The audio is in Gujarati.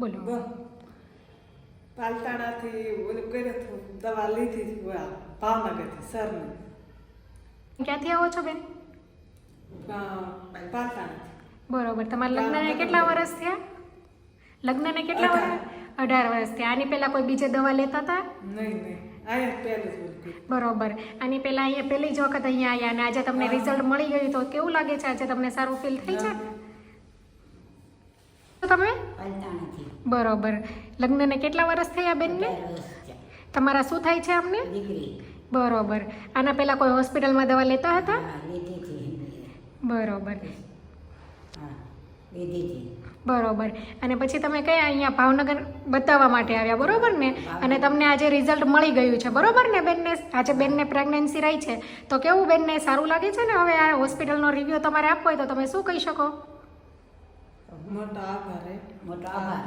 બોલો. પાલતાણાથી ઓલું કર્યું હતું દવા લીધી હતી ભાવનગરથી સરને. ક્યાંથી આવો છો બેન? પાલતાણાથી. બરોબર. તમારા લગ્નને કેટલા વર્ષ થયા? લગ્નને કેટલા વર્ષ અઢાર વર્ષ થયા. આની પહેલાં કોઈ બીજે દવા લેતા હતા? નહીં નહીં. બરોબર. આની પહેલા અહીંયા પહેલી જ વખત અહીંયા આવ્યા અને આજે તમને રિઝલ્ટ મળી ગયું તો કેવું લાગે છે? આજે તમને સારું ફીલ થઈ છે? તમે? બરોબર. લગ્નને કેટલા વર્ષ થયા બેનને. તમારા શું થાય છે અમને બરોબર. આના પહેલા કોઈ હોસ્પિટલમાં દવા લેતા હતા? બરોબર. બરોબર. અને પછી તમે કયા અહીંયા ભાવનગર બતાવવા માટે આવ્યા બરોબર ને? અને તમને આજે રિઝલ્ટ મળી ગયું છે બરોબર ને બેનને? આજે બેનને પ્રેગ્નન્સી રહી છે. તો કેવું બેનને સારું લાગે છે ને? હવે આ હોસ્પિટલનો રિવ્યૂ તમારે આપવો હોય તો તમે શું કહી શકો? મોટો આભાર હે મોટો આભાર